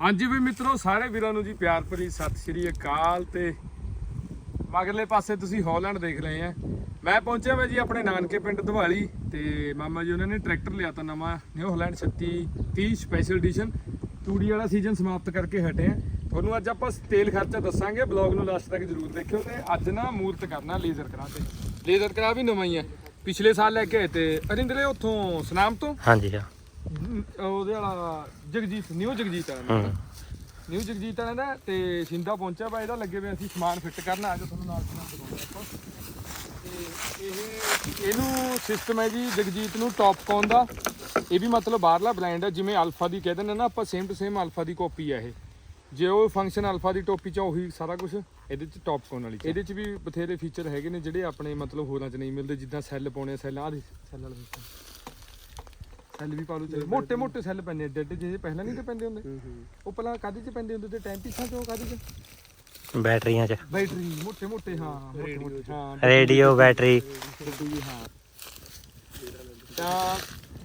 ਹਾਂਜੀ ਵੀ ਮਿੱਤਰੋ, ਸਾਰੇ ਵੀਰਾਂ ਨੂੰ ਜੀ ਪਿਆਰ ਭਰੀ ਸਤਿ ਸ਼੍ਰੀ ਅਕਾਲ ਤੇ ਮਗਰਲੇ ਪਾਸੇ ਤੁਸੀਂ ਹਾਲੈਂਡ ਦੇਖ ਰਹੇ ਆ। ਮੈਂ ਪਹੁੰਚਿਆ ਵਾ ਜੀ ਆਪਣੇ ਨਾਨਕੇ ਪਿੰਡ ਧਵਾਲੀ ਤੇ ਮਾਮਾ ਜੀ ਉਹਨਾਂ ਨੇ ਟਰੈਕਟਰ ਲਿਆ ਤਾ ਨਵਾਂ ਨਿਊ ਹਾਲੈਂਡ 36 30 ਸਪੈਸ਼ਲ ਐਡੀਸ਼ਨ ਤੂੜੀ ਵਾਲਾ ਸੀਜ਼ਨ ਸਮਾਪਤ ਕਰਕੇ ਹਟੇ ਆ। ਤੁਹਾਨੂੰ ਅੱਜ ਆਪਾਂ ਤੇਲ ਖਰਚਾ ਦੱਸਾਂਗੇ ਬਲੌਗ ਨੂੰ ਲਾਸਟ ਤੱਕ ਜਰੂਰ ਦੇਖਿਓ ਤੇ ਅੱਜ ਨਾ ਮੂਰਤ ਕਰਨਾ ਲੇਜ਼ਰ ਕਰਾ ਤੇ। ਲੇਜ਼ਰ ਕਰਾ ਵੀ ਨਵਾਂ ਹੀ ਹੈ ਪਿਛਲੇ ਸਾਲ ਲੈ ਕੇ ਆਏ ਤੇ ਅਰਿੰਦਰੇ, ਉੱਥੋਂ ਸੁਨਾਮ ਤੋਂ? ਹਾਂਜੀ, ਹਾਂ। ਉਹਦੇ ਵਾਲਾ ਜਗਜੀਤ ਨਿਊ ਜਗਜੀਤ ਆ ਹੂੰ ਨਿਊ ਜਗਜੀਤ ਵਾਲਾ ਦਾ ਤੇ ਸਿੰਦਾ ਪਹੁੰਚਿਆ ਵਾ ਇਹਦਾ ਲੱਗੇ ਵੇ ਅਸੀਂ ਸਮਾਨ ਫਿੱਟ ਕਰਨ ਆ ਜਾ ਤੁਹਾਨੂੰ ਨਾਲ ਨਾਲ ਦਿਖਾਉਂਦੇ ਆਪਾਂ ਤੇ ਇਹ ਇਹਨੂੰ ਸਿਸਟਮ ਹੈ ਜੀ ਜਗਜੀਤ ਨੂੰ ਟੌਪ ਕੌਨ ਦਾ ਇਹ ਵੀ ਮਤਲਬ ਬਾਹਰਲਾ ਬ੍ਰਾਂਡ ਹੈ ਜਿਵੇਂ ਅਲਫਾ ਦੀ ਕਹਿ ਦਿੰਦੇ ਨਾ ਆਪਾਂ ਸੇਮ ਟੂ ਸੇਮ ਅਲਫਾ ਦੀ ਕਾਪੀ ਹੈ ਇਹ ਜੇ ਉਹ ਫੰਕਸ਼ਨ ਅਲਫਾ ਦੀ ਟੋਪੀ ਚ ਆ, ਉਹੀ ਸਾਰਾ ਕੁਝ ਇਹਦੇ ਚ ਟੌਪ ਕੌਨ ਵਾਲੀ। ਇਹਦੇ ਚ ਵੀ ਬਥੇਰੇ ਫੀਚਰ ਹੈਗੇ ਨੇ ਜਿਹੜੇ ਆਪਣੇ ਮਤਲਬ ਹੋਰਾਂ ਚ ਨਹੀਂ ਮਿਲਦੇ ਜਿੱਦਾਂ ਸੈੱਲ ਪਾਉਣੇ ਸੈੱਲ ਆਹ ਦੇ ਸੈੱਲ ਵਾਲਾ। ਸੈੱਲ ਵੀ ਪਾ ਲਓ ਚਲੋ ਮੋٹے ਮੋٹے ਸੈੱਲ ਪੈਂਦੇ ਐਡੇ ਜਿਹੇ ਪਹਿਲਾਂ ਨਹੀਂ ਤੇ ਪੈਂਦੇ ਹੁੰਦੇ। ਉਹ ਪਹਿਲਾਂ ਕਾਦੇ ਚ ਪੈਂਦੇ ਹੁੰਦੇ ਤੇ ਟਾਈਮ ਪੀਸਾਂ ਚੋਂ ਕਾਦੇ ਚ? ਬੈਟਰੀਆਂ ਚ। ਬੈਟਰੀ ਮੋٹے ਮੋٹے ਹਾਂ ਮੋٹے ਮੋٹੇ ਹਾਂ ਰੇਡੀਓ ਬੈਟਰੀ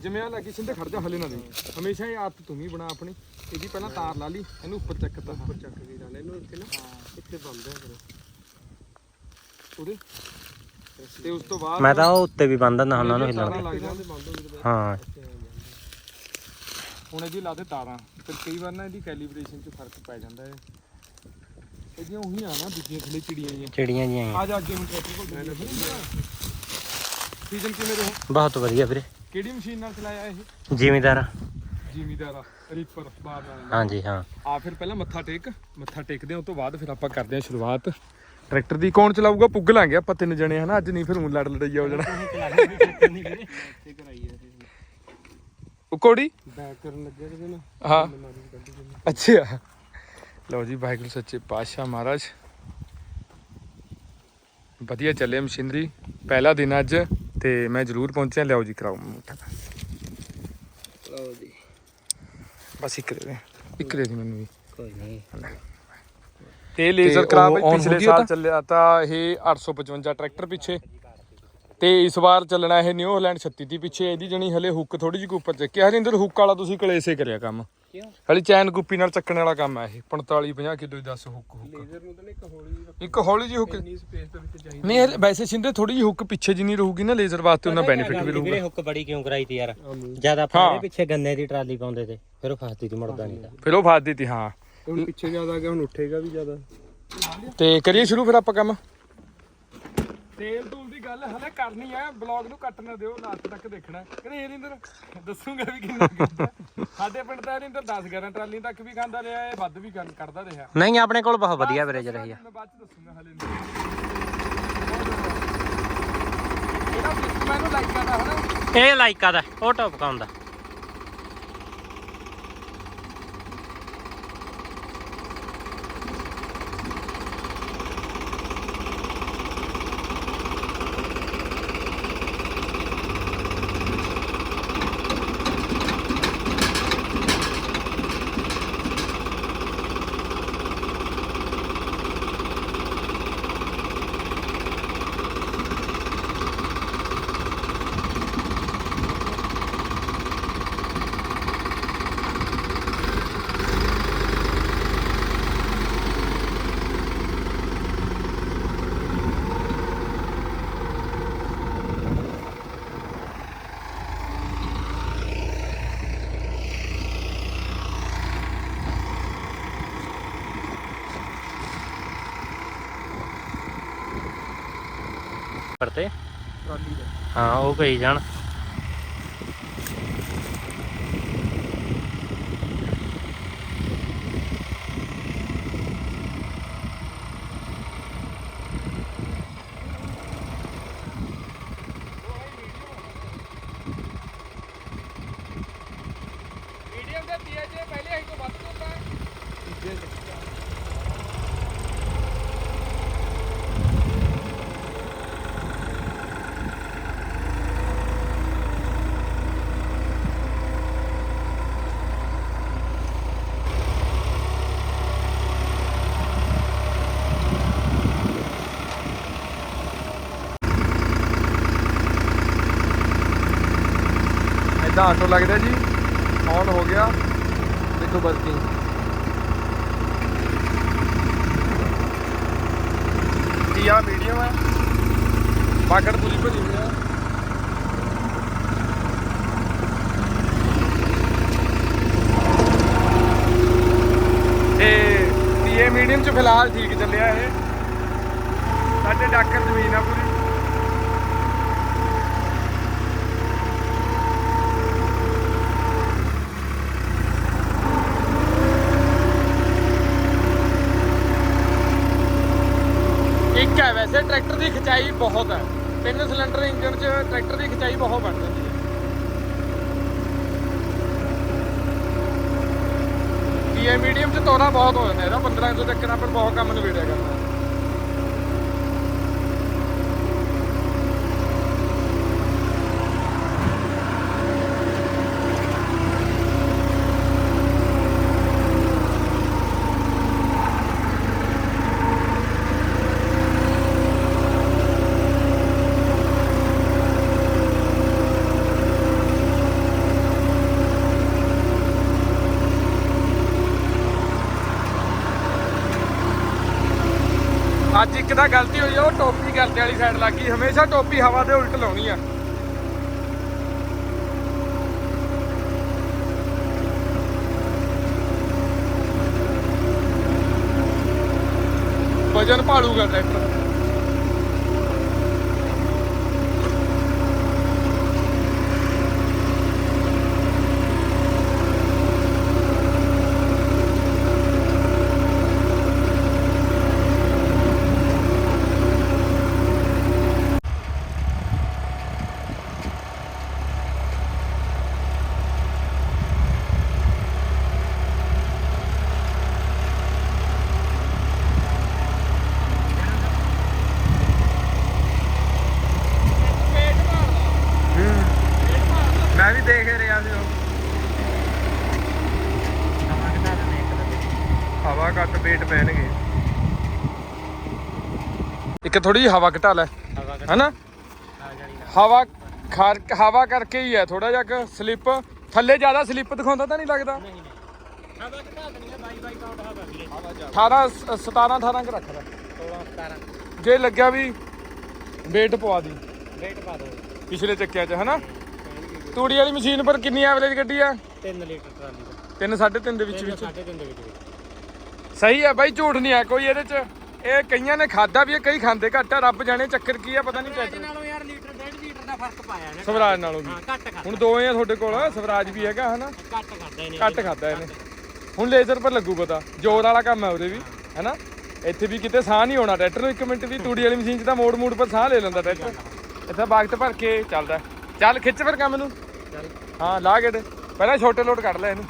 ਜਿਵੇਂ ਆ ਲੱਗੀ ਸਿੰਧੇ ਖੜ ਜਾ ਹਲੇ ਨਾ ਦੇ ਹਮੇਸ਼ਾ ਇਹ ਆਦਤ ਤੂੰ ਬਣਾ ਆਪਣੀ। ਇਹਦੀ ਪਹਿਲਾਂ ਤਾਰ ਲਾ ਲਈ ਇਹਨੂੰ ਉੱਪਰ ਚੱਕ ਤਾ। ਉੱਪਰ ਚੱਕ ਕੇ ਲਾ ਲੈ ਇਹਨੂੰ ਇੱਥੇ ਨਾ। ਇੱਥੇ ਬੰਦ ਆ ਕਰੋ ਉਹਦੇ? ਤੇ ਉਸ ਤੋਂ ਬਾਅਦ ਮੈਂ ਤਾਂ ਉੱਤੇ ਵੀ ਬੰਨਦਾ ਨਾ ਉਹਨਾਂ ਨੂੰ ਹਿੱਲਣ ਹਾਂ। ਹੁਣ ਇਹਦੀ ਲਾ ਦੇ ਤਾਰਾਂ ਫਿਰ ਕਈ ਵਾਰ ਨਾ ਇਹਦੀ ਕੈਲੀਬ੍ਰੇਸ਼ਨ 'ਚ ਫ਼ਰਕ ਪੈ ਜਾਂਦਾ ਹੈ ਇਹਦੀਆਂ ਉਹੀ ਆ ਨਾ ਦੂਜੀਆਂ ਥੱਲੇ ਚਿੜੀਆਂ ਜੀਆਂ ਚਿੜੀਆਂ ਜੀਆਂ ਆ ਜਾ ਅੱਗੇ ਹੁਣ ਟਰੈਕਟਰ ਕੋਲ ਸੀਜ਼ਨ ਕਿਵੇਂ ਰਹੋ ਬਹੁਤ ਵਧੀਆ ਵੀਰੇ ਕਿਹੜੀ ਮਸ਼ੀਨ ਨਾਲ ਚਲਾਇਆ ਇਹ ਜ਼ਿਮੀਦਾਰ ਜ਼ਿਮੀਦਾਰ ਰੀਪਰ ਬਾਰ ਨਾਲ ਹਾਂਜੀ ਹਾਂ ਆ ਫਿਰ ਪਹਿਲਾਂ ਮੱਥਾ ਟੇਕ ਮੱਥਾ ਟੇਕਦੇ ਹਾਂ ਉਸ ਤੋਂ ਬਾਅਦ ਫਿਰ ਆਪਾਂ ਕਰਦੇ ਹਾਂ ਸ਼ੁਰੂਆਤ ਟਰੈਕਟਰ ਦੀ ਕੌਣ ਚਲਾਊਗਾ ਪੁੱਗ ਲਾਂਗੇ ਆਪਾਂ ਤਿੰਨ ਜਣੇ ਹਨਾ ਅੱਜ ਨਹੀਂ ਫਿਰ ਹੁਣ ਲੜ ਲੜਈਆ ਹੋ ਜਾਣਾ ਉਹ ਕੋੜੀ? ਬੈਕ ਕਰਨ ਲੱਗਿਆ ਕਿਤੇ ਨਾ। ਹਾਂ। ਅੱਛਾ। ਲਓ ਜੀ ਵਾਹਿਗੁਰੂ ਸੱਚੇ ਪਾਤਸ਼ਾਹ ਮਹਾਰਾਜ। ਵਧੀਆ ਚੱਲੇ ਮਸ਼ੀਨਰੀ। ਪਹਿਲਾ ਦਿਨ ਅੱਜ ਤੇ ਮੈਂ ਜ਼ਰੂਰ ਪਹੁੰਚਿਆ। ਲਿਆਓ ਜੀ ਕਰਾਓ ਮੁੱਠਾ ਲਓ ਜੀ। ਬਸ ਇੱਕ ਦੇ ਦੇ। ਇੱਕ ਦੇ ਦੇ ਮੈਨੂੰ ਵੀ। ਕੋਈ ਨਹੀਂ। ਤੇ ਲੇਜ਼ਰ ਤੇ ਕਰਾ ਉਹ ਬਈ on ਪਿਛਲੇ ਹੋ ਗਈ ਸਾਲ ਉਹ ਚੱਲਿਆ ਤਾਂ ਇਹ 855 ਟਰੈਕਟਰ ਪਿੱਛੇ। ਤੇ ਇਸ ਵਾਰ ਚੱਲਣਾ ਇਹ ਨਿਊ ਹਾਲੈਂਡ 36 ਦੀ ਪਿੱਛੇ ਇਹਦੀ ਜਣੀ ਹਲੇ ਹੁੱਕ ਥੋੜੀ ਜਿਹੀ ਕੁ ਉੱਪਰ ਚੱਕਿਆ ਹਰਿੰਦਰ ਹੁੱਕ ਵਾਲਾ ਤੁਸੀਂ ਕਲੇਸੇ ਕਰਿਆ ਕੰਮ। ਕਿਉਂ? ਹਲੇ ਚੈਨ ਗੁੱਪੀ ਨਾਲ ਚੱਕਣ ਵਾਲਾ ਕੰਮ ਹੈ ਇਹ। 45 50 ਕਿਲੋ ਦੀ 10 ਹੁੱਕ ਹੁੱਕ ਲੇਜ਼ਰ ਨੂੰ ਤਾਂ ਇੱਕ ਹੌਲੀ ਇੱਕ ਹੌਲੀ ਜਿਹੀ ਹੁੱਕ ਇੰਨੀ ਸਪੇਸ ਦੇ ਵਿੱਚ ਚਾਹੀਦੀ ਨਹੀਂ ਵੈਸੇ ਸਿੰਦੇ ਥੋੜੀ ਜਿਹੀ ਹੁੱਕ ਪਿੱਛੇ ਜਿੰਨੀ ਰਹੂਗੀ ਨਾ ਲੇਜ਼ਰ ਵਾਸਤੇ ਉਹਨਾਂ ਬੈਨੀਫਿਟ ਵੀ ਰਹੂਗਾ। ਹੁੱਕ ਬੜੀ ਕਿਉਂ ਕਰਾਈ ਤੀ ਯਾਰ? ਜਦ ਆਪਾਂ। ਇਹਦੇ ਪਿੱਛੇ ਗੰਨੇ ਦੀ ਟਰਾਲੀ ਪਾਉਂਦੇ ਤੇ ਫਿਰ ਉਹ ਫਸਦੀ ਤੀ ਮੁੜਦਾ ਨਹੀਂ ਤਾਂ। ਫਿਰ ਉਹ ਫਾਦ ਦਿੱਤੀ ਹਾਂ। ਹੁਣ ਪਿੱਛੇ ਜ਼ਿਆਦਾ ਆ ਗਿਆ ਹੁਣ ਉੱਠੇਗਾ ਵੀ ਜ਼ਿਆਦਾ। ਤੇ ਕਰੀਏ ਸ਼ੁਰੂ ਫਿਰ ਆਪਾਂ ਕੰਮ? ਤੇਲ ਤੂਲ ਦੀ ਗੱਲ ਹਲੇ ਕਰਨੀ ਹੈ ਬਲੌਗ ਨੂੰ ਕੱਟ ਨਾ ਦਿਓ ਲਾਸਟ ਤੱਕ ਦੇਖਣਾ। ਕਹਿੰਦੇ ਹਰਿੰਦਰ ਦੱਸੂਗਾ ਵੀ ਕਿੰਨਾ ਕਰਦਾ ਸਾਡੇ ਪਿੰਡ ਦਾ ਹਰਿੰਦਰ 10 11 ਟਰਾਲੀ ਤੱਕ ਵੀ ਖਾਂਦਾ ਰਿਹਾ ਇਹ ਵੱਧ ਵੀ ਕਰਨ ਕੱਢਦਾ ਰਿਹਾ। ਨਹੀਂ ਆਪਣੇ ਕੋਲ ਬਹੁਤ ਵਧੀਆ ਵੀਰੇ ਰਹੀ ਆ। ਮੈਂ ਬਾਅਦ ਚ ਦੱਸੂਗਾ ਹਲੇ ਨਹੀਂ ਇਹਦਾ ਸਿਸਟਮ ਮੈਨੂੰ ਲਾਈਕ ਕਰਦਾ ਹਨਾ? ਇਹ ਲਾਈਕਾ ਦਾ ਉਹ ਟੌਪ ਕਾਉਂ ਟਰਾਲੀ ਦਾ। ਹਾਂ ਉਹ ਕਹੀ ਜਾਣ। ਸਾਡਾ ਆਟੋ ਲੱਗਦਾ ਜੀ? ਔਨ ਹੋ ਗਿਆ। ਦੇਖੋ ਵਰਕਿੰਗ ਜੀ। ਆ ਮੀਡੀਅਮ ਹੈ। ਬਾਕੜ ਪੂਰੀ ਭਰੀ ਹੋਈ ਹੈ। ਇਹ ਮੀਡੀਅਮ ਚ ਫਿਲਹਾਲ ਠੀਕ ਚੱਲਿਆ ਇਹ। ਸਾਡੇ ਡਾਕਰ ਜ਼ਮੀਨ ਆ ਪੂਰੀ। ਇੱਕ ਟਰੈਕਟਰ ਦੀ ਖਿਚਾਈ ਬਹੁਤ ਹੈ। ਤਿੰਨ ਸਿਲੰਡਰ ਇੰਜਨ 'ਚ ਟਰੈਕਟਰ ਦੀ ਖਿਚਾਈ ਬਹੁਤ ਵੱਧ ਜਾਂਦੀ ਹੈ। ਇਹ ਮੀਡੀਅਮ 'ਚ ਤੋਰਾ ਬਹੁਤ ਹੋ ਜਾਂਦਾ ਇਹਦਾ 1500 ਤੱਕ ਨਾਲ ਪਰ ਬਹੁਤ ਕੰਮ ਨਿਬੇੜਿਆ ਕਰਨਾ ਅੱਜ ਇੱਕ ਤਾਂ ਗਲਤੀ ਹੋਈ ਆ, ਉਹ ਟੋਪੀ ਗਲਤੀ ਵਾਲੀ ਸਾਈਡ ਲੱਗ ਗਈ। ਹਮੇਸ਼ਾ ਟੋਪੀ ਹਵਾ ਦੇ ਉਲਟ ਲਾਉਣੀ ਆ। ਵਜਨ ਭਾਲੂਗਾ ਟਰੈਕਟਰ ਮੈਂ ਵੀ ਦੇਖ ਰਿਹਾ ਸੀ ਉਹ ਹਵਾ ਘੱਟ ਵੇਟ ਪੈਣਗੇ ਇੱਕ ਥੋੜੀ ਜਿਹੀ ਹਵਾ ਘਟਾ ਲੈ। ਹੈਨਾ? ਹਵਾ ਖਾਰ ਹਵਾ ਕਰਕੇ ਹੀ ਹੈ ਥੋੜਾ ਜਿਹਾ ਸਲਿੱਪ। ਥੱਲੇ ਜ਼ਿਆਦਾ ਸਲਿੱਪ ਦਿਖਾਉਂਦਾ ਤਾਂ ਨਹੀਂ ਲੱਗਦਾ? ਹਵਾ ਘਟਾ ਦੇਣੀ ਹੈ ਬਾਈ ਬਾਈ ਕਾਊਂਟ ਹਵਾ ਅਗਲੇ। 18 ਸ- 17 18 ਕ ਰੱਖ ਲੈ। 16 17 ਜੇ ਲੱਗਿਆ ਵੀ ਵੇਟ ਪਵਾ ਦੀ। ਵੇਟ ਪਾ ਦੋ। ਪਿਛਲੇ ਚੱਕਿਆਂ 'ਚ ਹੈਨਾ? ਤੂੜੀ ਵਾਲੀ ਮਸ਼ੀਨ ਪਰ ਕਿੰਨੀ ਐਵਰੇਜ ਗੱਡੀ ਆ? 3 ਲੀਟਰ ਟਰਾਲੀ ਦਾ। 3 3.5 ਦੇ ਵਿੱਚ ਵਿੱਚ। 3.5 ਦੇ ਵਿੱਚ। ਸਹੀ ਹੈ ਬਾਈ ਝੂਠ ਨਹੀਂ ਆ ਕੋਈ ਇਹਦੇ 'ਚ। ਇਹ ਕਈਆਂ ਨੇ ਖਾਦਾ ਵੀ ਹੈ ਕਈ ਖਾਂਦੇ ਘੱਟ ਆ ਰੱਬ ਜਾਣੇ ਚੱਕਰ ਕੀ ਆ ਪਤਾ ਨਹੀਂ ਟਰੈਕਟਰ ਨਾਲੋਂ ਯਾਰ ਲੀਟਰ 1.5 ਲੀਟਰ ਦਾ ਫ਼ਰਕ ਪਾਇਆ ਨੇ ਸਵਰਾਜ ਨਾਲੋਂ ਵੀ। ਹਾਂ ਘੱਟ ਕਰ ਹੁਣ ਦੋਵੇਂ ਆ ਤੁਹਾਡੇ ਕੋਲ ਸਵਰਾਜ ਵੀ ਹੈਗਾ ਹਨਾ? ਘੱਟ ਕਰਦਾ ਇਹਨੇ ਘੱਟ ਖਾਦਾ ਇਹਨੇ। ਹੁਣ ਲੇਜ਼ਰ ਪਰ ਲੱਗੂ ਪਤਾ ਜ਼ੋਰ ਵਾਲਾ ਕੰਮ ਹੈ ਉਹਦੇ ਵੀ ਹੈਨਾ? ਇੱਥੇ ਵੀ ਕਿਤੇ ਸਾਹ ਨਹੀਂ ਹੋਣਾ ਟਰੈਕਟਰ ਨੂੰ ਇੱਕ ਮਿੰਟ ਵੀ ਤੂੜੀ ਵਾਲੀ ਮਸ਼ੀਨ 'ਚ ਤਾਂ ਮੋੜ ਮੋੜ ਪਰ ਸਾਹ ਲੈ ਲੈਂਦਾ ਟਰੈਕਟਰ। ਇੱਥੇ ਬਾਗਤ ਭਰ ਕੇ ਚੱਲਦਾ। ਚੱਲ ਖਿੱਚ ਫਿਰ ਕੰਮ ਨੂੰ। ਹਾਂ ਲਾ ਗੇੜੇ। ਪਹਿਲਾਂ ਛੋਟੇ ਲੋਡ ਕੱਢ ਲੈ ਇਹਨੂੰ।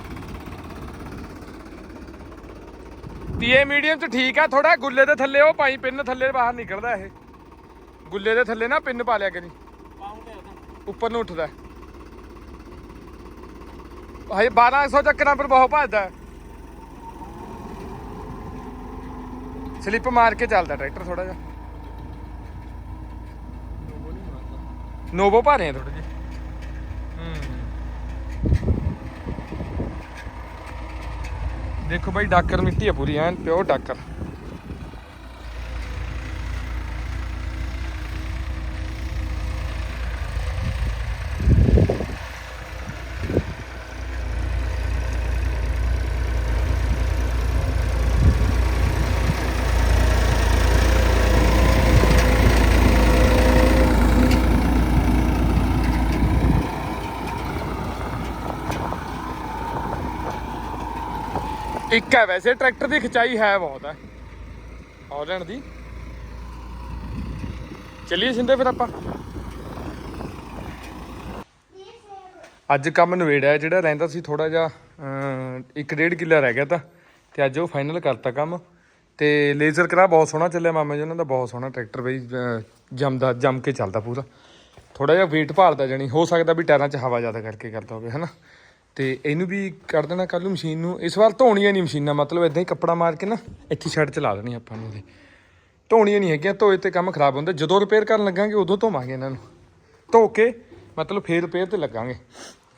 ਤੀਏ ਮੀਡੀਅਮ ਚ ਠੀਕ ਆ ਥੋੜਾ ਗੁੱਲੇ ਦੇ ਥੱਲੇ, ਉਹ ਪਾਈ ਪਿੰਨ ਥੱਲੇ ਬਾਹਰ ਨਿਕਲਦਾ ਇਹ। ਗੁੱਲੇ ਦੇ ਥੱਲੇ ਨਾ ਪਿੰਨ ਪਾ ਲਿਆ ਕਰੀ। ਉੱਪਰ ਨੂੰ ਉੱਠਦਾ। ਹਜੇ 1200 ਚੱਕਰਾਂ ਪਰ ਬਹੁਤ ਭੱਜਦਾ। ਸਲਿੱਪ ਮਾਰ ਕੇ ਚੱਲਦਾ ਟਰੈਕਟਰ ਥੋੜਾ ਜਿਹਾ। ਨੋਵੋ ਭਾਰੇ ਆ ਥੋੜੇ ਜਿਹੇ। ਹੂੰ। ਦੇਖੋ ਬਾਈ ਡਾਕਰ ਮਿੱਟੀ ਆ ਪੂਰੀ ਐਨ ਪਿਓਰ ਡਾਕਰ। ਇੱਕ ਹੈ ਵੈਸੇ ਟਰੈਕਟਰ ਦੀ ਖਿਚਾਈ ਹੈ ਬਹੁਤ ਹੈ। ਹਾਲੈਂਡ ਦੀ। ਚੱਲੀਏ ਸਿੰਦੇ ਫਿਰ ਆਪਾਂ। ਅੱਜ ਕੰਮ ਨਵੇੜਿਆ ਜਿਹੜਾ ਰਹਿੰਦਾ ਸੀ ਥੋੜਾ ਜਿਹਾ ਅਮ, ਇੱਕ ਡੇਢ ਕਿੱਲਾ ਰਹਿ ਗਿਆ ਤਾਂ। ਤੇ ਅੱਜ ਉਹ ਫਾਈਨਲ ਕਰਤਾ ਕੰਮ। ਤੇ ਲੇਜ਼ਰ ਕਰਾ ਬਹੁਤ ਸੋਹਣਾ ਚੱਲਿਆ ਮਾਮਾ ਜੀ ਉਹਨਾਂ ਦਾ ਬਹੁਤ ਸੋਹਣਾ ਟਰੈਕਟਰ ਬਈ ਅਮ, ਜੰਮਦਾ ਜੰਮ ਕੇ ਚੱਲਦਾ ਪੂਰਾ। ਥੋੜਾ ਜਿਹਾ weight ਭਾਲਦਾ ਜਾਣੀ ਹੋ ਸਕਦਾ ਵੀ ਟਾਇਰਾਂ 'ਚ ਹਵਾ ਜ਼ਿਆਦਾ ਕਰਕੇ ਕਰਦਾ ਹੋਵੇ ਹਨਾ? ਤੇ ਇਹਨੂੰ ਵੀ ਕਰ ਦੇਣਾ ਕੱਲ ਨੂੰ ਮਸ਼ੀਨ ਨੂੰ। ਇਸ ਵਾਰ ਧੋਣੀਆਂ ਨਹੀਂ ਮਸ਼ੀਨਾਂ, ਮਤਲਬ ਇਦਾਂ ਹੀ ਕੱਪੜਾ ਮਾਰ ਕੇ ਨਾ, ਇੱਥੇ ਛੱਡ ਲਾ ਦੇਣੀ ਆਪਾਂ ਨੂੰ ਇਹਦੇ ਧੋਣੀਆਂ ਨਹੀਂ ਹੈਗੀਆਂ, ਧੋਏ ਤੇ ਕੰਮ ਖਰਾਬ ਹੁੰਦਾ। ਜਦੋਂ ਰਿਪੇਅਰ ਕਰਨ ਲੱਗਾਂਗੇ, ਉਦੋਂ ਧੋਵਾਂਗੇ ਇਹਨਾਂ ਨੂੰ। ਧੋ ਕੇ, ਮਤਲਬ ਫੇਰ ਰਿਪੇਅਰ ਤੇ ਲੱਗਾਂਗੇ।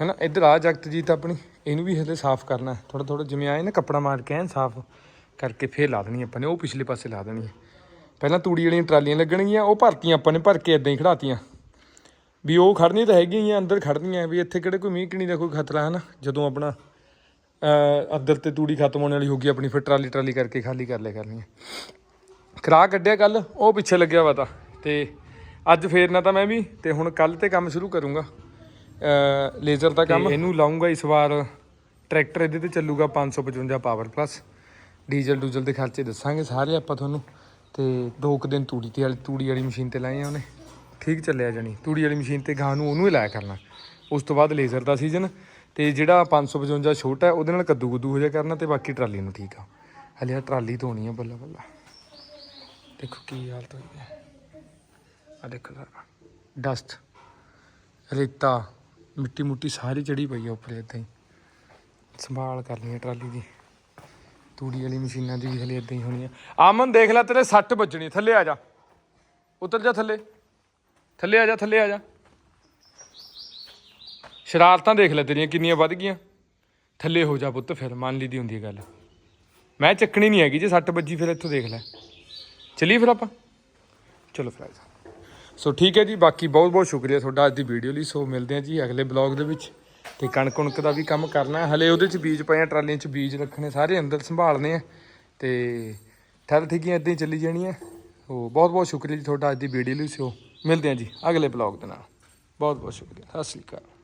ਹੈਨਾ, ਇੱਧਰ ਆ ਜਗਤਜੀਤ ਆਪਣੀ, ਇਹਨੂੰ ਵੀ ਹਲੇ ਸਾਫ਼ ਕਰਨਾ ਥੋੜਾ ਥੋੜਾ ਜਿਵੇਂ ਆਏ ਨਾ ਕੱਪੜਾ ਮਾਰ ਕੇ ਐਨ ਸਾਫ਼ ਕਰਕੇ ਫੇਰ ਲਾ ਦੇਣੀ ਆਪਾਂ ਨੇ, ਉਹ ਪਿਛਲੇ ਪਾਸੇ ਲਾ ਦੇਣੀ ਹੈ। ਪਹਿਲਾਂ ਤੂੜੀ ਵਾਲੀਆਂ ਟਰਾਲੀਆਂ ਲੱਗਣਗੀਆਂ, ਉਹ ਭਰਤੀਆਂ ਆਪਾਂ ਨੇ, ਭਰ ਕੇ ਇਦਾਂ ਹੀ ਖੜਾਤੀਆਂ ਵੀ ਉਹ ਖੜਨੀ ਤਾਂ ਹੈਗੀਆਂ ਹੀ ਆ, ਅੰਦਰ ਖੜਨੀਆਂ ਵੀ ਇੱਥੇ ਕਿਹੜੇ ਕੋਈ ਮੀਂਹ ਕਿਣੀ ਦਾ ਕੋਈ ਖਤਰਾ ਹੈ ਨਾ ਜਦੋਂ ਆਪਣਾ ਅਹ, ਅੱਦਰ ਤੇ ਤੂੜੀ ਖਤਮ ਹੋਣ ਵਾਲੀ ਹੋਗੀ ਆਪਣੀ ਫਿਰ ਟਰਾਲੀ ਟਰਾਲੀ ਕਰਕੇ ਖਾਲੀ ਕਰ ਲਿਆ ਕਰਨੀ ਹੈ ਕਰਾ ਕੱਢਿਆ ਕੱਲ ਉਹ ਪਿੱਛੇ ਲੱਗਿਆ ਵਾ ਤਾਂ। ਤੇ ਅੱਜ ਫੇਰ ਨਾ ਤਾਂ ਮੈਂ ਵੀ ਤੇ ਹੁਣ ਕੱਲ ਤੇ ਕੰਮ ਸ਼ੁਰੂ ਕਰੂੰਗਾ। ਅ ਲੇਜ਼ਰ ਦਾ ਕੰਮ। ਇਹਨੂੰ ਲਾਉਂਗਾ ਇਸ ਵਾਰ ਟਰੈਕਟਰ ਇਹਦੇ ਤੇ ਚੱਲੂਗਾ 555 ਪਾਵਰ ਪਲੱਸ। ਡੀਜ਼ਲ ਡੂਜ਼ਲ ਦੇ ਖਰਚੇ ਦੱਸਾਂਗੇ ਸਾਰੇ ਆਪਾਂ ਤੁਹਾਨੂੰ। ਤੇ ਦੋ ਕੁ ਦਿਨ ਤੂੜੀ ਤੇ ਵਾਲੀ ਤੂੜੀ ਵਾਲੀ ਮਸ਼ੀਨ ਤੇ ਲਾਏ ਆ ਉਹਨੇ। ਠੀਕ ਚੱਲਿਆ ਜਾਣੀ। ਤੂੜੀ ਵਾਲੀ ਮਸ਼ੀਨ ਤੇ ਗਾਂ ਨੂੰ ਉਹਨੂੰ ਹੀ ਲਾਇਆ ਕਰਨਾ। ਉਸ ਤੋਂ ਬਾਅਦ ਲੇਜ਼ਰ ਦਾ ਸੀਜ਼ਨ ਤੇ ਜਿਹੜਾ 555 ਛੋਟਾ ਉਹਦੇ ਨਾਲ ਕੱਦੂ ਕੁੱਦੂ ਹੋ ਜਾ ਕਰਨਾ ਤੇ ਬਾਕੀ ਟਰਾਲੀ ਨੂੰ ਠੀਕ ਆ। ਹਲੇ ਆਹ ਟਰਾਲੀ ਧੋਣੀ ਆ ਬੱਲਾ ਬੱਲਾ। ਦੇਖੋ ਕੀ ਹਾਲਤ ਹੋਈ ਹੈ ਆ ਦੇਖੋ ਸਾਰਾ। ਡਸਟ, ਰੇਤਾ ਮਿੱਟੀ ਮੁੱਟੀ ਸਾਰੀ ਚੜੀ ਪਈ ਆ ਉੱਪਰ ਏਦਾਂ ਹੀ। ਸੰਭਾਲ ਕਰਨੀ ਹੈ ਟਰਾਲੀ ਦੀ। ਤੂੜੀ ਵਾਲੀ ਮਸ਼ੀਨਾਂ ਦੀ ਵੀ ਹਲੇ ਏਦਾਂ ਹੀ ਹੋਣੀ ਆ। ਆਮਨ ਦੇਖ ਲੈ, ਤੇਰੇ ਸੱਟ ਵੱਜਣੀ ਥੱਲੇ ਆ ਜਾ। ਉਤਰ ਜਾ ਥੱਲੇ। ਥੱਲੇ ਆ ਜਾ, ਥੱਲੇ ਆ ਜਾ। ਸ਼ਰਾਰਤਾਂ ਦੇਖ ਲੈ ਤੇਰੀਆਂ ਕਿੰਨੀਆਂ ਵੱਧ ਗਈਆਂ। ਥੱਲੇ ਹੋ ਜਾ ਪੁੱਤ ਫਿਰ, ਮੰਨ ਲਈ ਦੀ ਹੁੰਦੀ ਹੈ ਗੱਲ। ਮੈਂ ਚੱਕਣੀ ਨਹੀਂ ਹੈਗੀ, ਜੇ ਸੱਟ ਵੱਜੀ ਫਿਰ ਇੱਥੋਂ ਦੇਖ ਲੈ। ਚਲੀਏ ਫਿਰ ਆਪਾਂ। ਚਲੋ ਫਿਰ ਸੋ ਠੀਕ ਹੈ ਜੀ, ਬਾਕੀ ਬਹੁਤ ਬਹੁਤ ਸ਼ੁਕਰੀਆ ਤੁਹਾਡਾ ਅੱਜ ਦੀ ਵੀਡੀਓ ਲਈ। ਸੋ ਮਿਲਦੇ ਹਾਂ ਜੀ ਅਗਲੇ ਬਲੌਗ ਦੇ ਵਿੱਚ। ਤੇ ਕਣਕ ਕੁਣਕ ਦਾ ਵੀ ਕੰਮ ਕਰਨਾ ਹਲੇ ਉਹਦੇ ਚ ਬੀਜ ਪਏ ਆ, ਟਰਾਲੀਆਂ ਚ ਬੀਜ ਰੱਖਣੇ ਸਾਰੇ ਅੰਦਰ ਸੰਭਾਲਨੇ ਆ। ਤੇ ਠੱਲ ਠੀਕੀਆਂ ਇਦਾਂ ਹੀ ਚੱਲੀ ਜਾਣੀਆਂ। ਹੈ ਉਹ ਬਹੁਤ ਬਹੁਤ ਸ਼ੁਕਰੀਆ ਜੀ ਤੁਹਾਡਾ ਅੱਜ ਦੀ ਵੀਡੀਓ ਲਈ। ਸੋ ਮਿਲਦੇ ਹਾਂ ਜੀ ਅਗਲੇ ਬਲੌਗ ਦੇ ਨਾਲ। ਬਹੁਤ ਬਹੁਤ ਸ਼ੁਕਰੀਆ। ਸਤਿ ਸ੍ਰੀ ਅਕਾਲ।